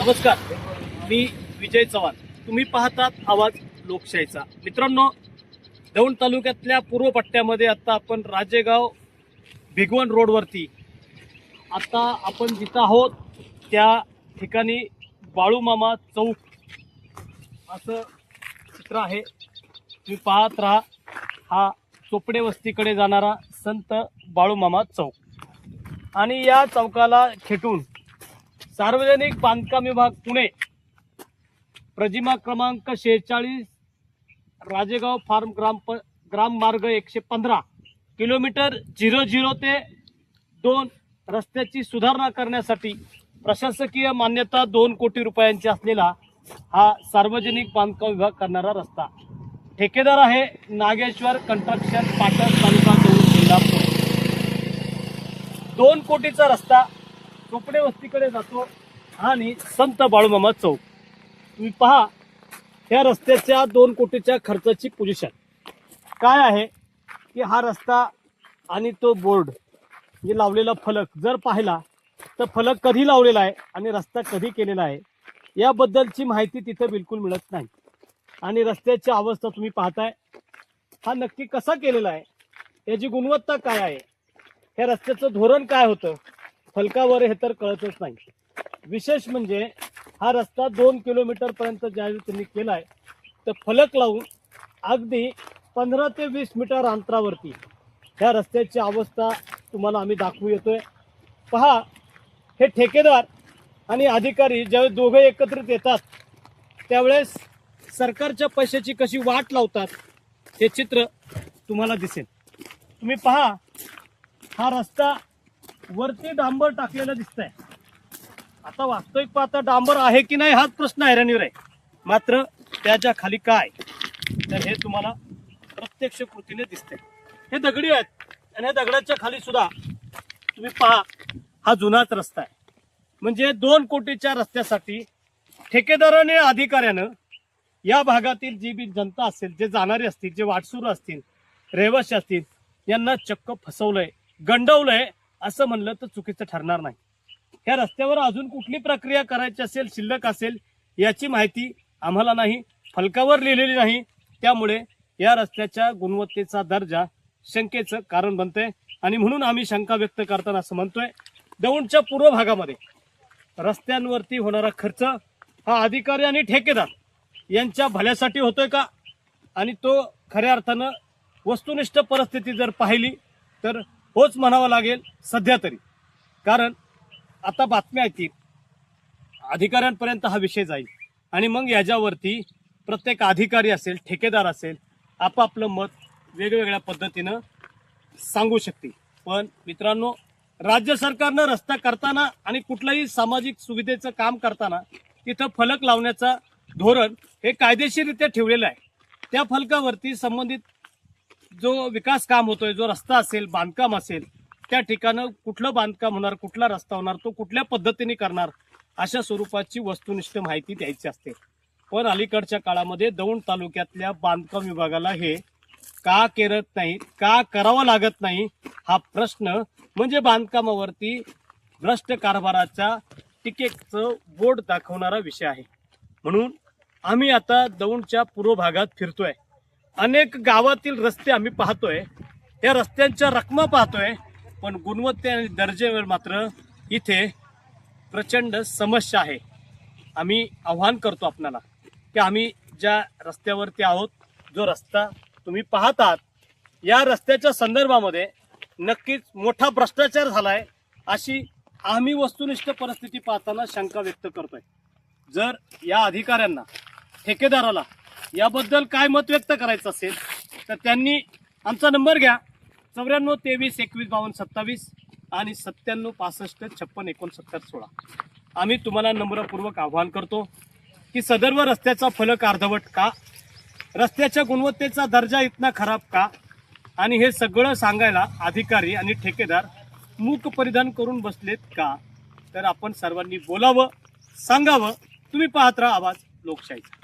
नमस्कार. मी विजय चव्हाण. तुम्ही पाहतात आवाज लोकशाहीचा. मित्रांनो दौंड तालुक्यातल्या पूर्व पट्ट्यामध्ये आता आपण राजेगाव भिगवण रोडवरती आता आपण जिथं आहोत त्या ठिकाणी बाळूमामा चौक असं चित्र आहे. तुम्ही पाहत राहा हा चोपडे वस्तीकडे जाणारा संत बाळूमामा चौक. आणि या चौकाला खेटून सार्वजनिक बांधकाम विभाग पुणे. प्रजिमा क्रमांक शेहेचाळीस राजेगाव फार्म ग्राम प ग्राम मार्ग एकशे पंधरा. किलोमीटर झिरो झिरो ते दोन रस्त्याची सुधारणा करण्यासाठी प्रशासकीय मान्यता दोन कोटी रुपयांची असलेला हा सार्वजनिक बांधकाम विभाग करणारा रस्ता. ठेकेदार आहे नागेश्वर कंट्रक्शन पाटण तालुका जिल्हा दोन कोटीचा रस्ता चोपडे वस्तीकडे जातो आणि संत बाळूमामा चौक. तुम्ही पहा या रस्त्याच्या दोन कोटीच्या खर्चाची पोझिशन काय आहे? की हा रस्ता आणि तो बोर्ड जे लावलेला फलक जर पाहिला तर फलक कधी लावलेला आहे आणि रस्ता कधी केलेला आहे याबद्दलची माहिती तिथं बिलकुल मिळत नाही. आणि रस्त्याची अवस्था तुम्ही पाहताय हा नक्की कसा केलेला आहे? याची गुणवत्ता काय आहे? या रस्त्याचं धोरण काय होतं? फलकावर हे तर कळतच नाही. विशेष म्हणजे हा रस्ता दोन किलोमीटर पर्यंत ज्यावेळी त्यांनी केलाय तर फलक लावून अगदी पंधरा ते वीस मीटर अंतरावरती ह्या रस्त्याची अवस्था तुम्हाला आम्ही दाखवू येतोय. पहा हे ठेकेदार आणि अधिकारी ज्यावेळेस दोघे एकत्रित येतात त्यावेळेस सरकारच्या पैशाची कशी वाट लावतात हे चित्र तुम्हाला दिसेल. तुम्ही पहा हा रस्ता वरती डांबर टाकलेलं दिसतंय. आता वास्तविक पाहता डांबर आहे की नाही हाच प्रश्न हैराणीवर आहे मात्र त्याच्याखाली काय? तर हे तुम्हाला प्रत्यक्ष कृतीने दिसते हे दगडी आहेत आणि या दगडाच्या खाली सुद्धा तुम्ही पहा हा जुनाच रस्ता आहे. म्हणजे दोन कोटीच्या रस्त्यासाठी ठेकेदाराने अधिकाऱ्यानं या भागातील जी बी जनता असेल जे जाणारे असतील जे वाटसूर असतील रहिवासी असतील यांना चक्क फसवलंय गंडवलंय असं म्हणलं तर चुकीचं ठरणार नाही. या रस्त्यावर अजून कुठली प्रक्रिया करायची असेल शिल्लक असेल याची माहिती आम्हाला नाही फलकावर लिहिलेली नाही. त्यामुळे या रस्त्याच्या गुणवत्तेचा दर्जा शंकेचं कारण बनतंय. आणि म्हणून आम्ही शंका व्यक्त करताना असं म्हणतोय दौंडच्या पूर्व भागामध्ये रस्त्यांवरती होणारा खर्च हा अधिकारी आणि ठेकेदार यांच्या भल्यासाठी होतोय का? आणि तो खऱ्या अर्थानं वस्तुनिष्ठ परिस्थिती जर पाहिली तर होच म्हणावं लागेल सध्या तरी. कारण आता बातम्या येतील अधिकाऱ्यांपर्यंत हा विषय जाईल. आणि मग याच्यावरती प्रत्येक अधिकारी असेल ठेकेदार असेल आपापलं मत वेगवेगळ्या पद्धतीनं सांगू शकतील. पण मित्रांनो राज्य सरकारनं रस्ता करताना आणि कुठलाही सामाजिक सुविधेचं काम करताना तिथं फलक लावण्याचा धोरण हे कायदेशीररित्या ठेवलेलं आहे. त्या फलकावरती संबंधित जो विकास काम होतोय जो रस्ता असेल बांधकाम असेल त्या ठिकाणं कुठलं बांधकाम होणार कुठला रस्ता होणार तो कुठल्या पद्धतीने करणार अशा स्वरूपाची वस्तुनिष्ठ माहिती द्यायची असते. पण अलीकडच्या काळामध्ये दौंड तालुक्यातल्या बांधकाम विभागाला हे का करत नाही का करावं लागत नाही हा प्रश्न म्हणजे बांधकामावरती भ्रष्ट कारभाराच्या टिकेचं बोर्ड दाखवणारा विषय आहे. म्हणून आम्ही आता दौंडच्या पूर्व भागात फिरतोय. अनेक गावातील रस्ते आम्ही पाहतोय. या रस्त्यांच्या रकमा पाहतोय. पण गुणवत्ते आणि दर्जेवर मात्र इथे प्रचंड समस्या आहे. आम्ही आव्हान करतो आपणाला की आम्ही ज्या रस्त्यावरती आहोत जो रस्ता तुम्ही पाहतात या रस्त्याच्या संदर्भामध्ये नक्कीच मोठा भ्रष्टाचार झालाय अशी आम्ही वस्तुनिष्ठ परिस्थिती पाहताना शंका व्यक्त करतोय. जर या अधिकाऱ्यांना ठेकेदाराला याबद्दल काय मत व्यक्त करायचं असेल तर त्यांनी आमचा नंबर घ्या. चौऱ्याण्णव तेवीस एकवीस बावन्न सत्तावीस आणि सत्त्याण्णव पासष्ट छप्पन एकोणसत्तर सोळा. आम्ही तुम्हाला नम्रपूर्वक आवाहन करतो की सदर्व रस्त्याचा फलक अर्धवट का? रस्त्याच्या गुणवत्तेचा दर्जा इतना खराब का? आणि हे सगळं सांगायला अधिकारी आणि ठेकेदार मूक परिधान करून बसलेत का? तर आपण सर्वांनी बोलावं सांगावं. तुम्ही पाहत राहा आवाज लोकशाहीचा.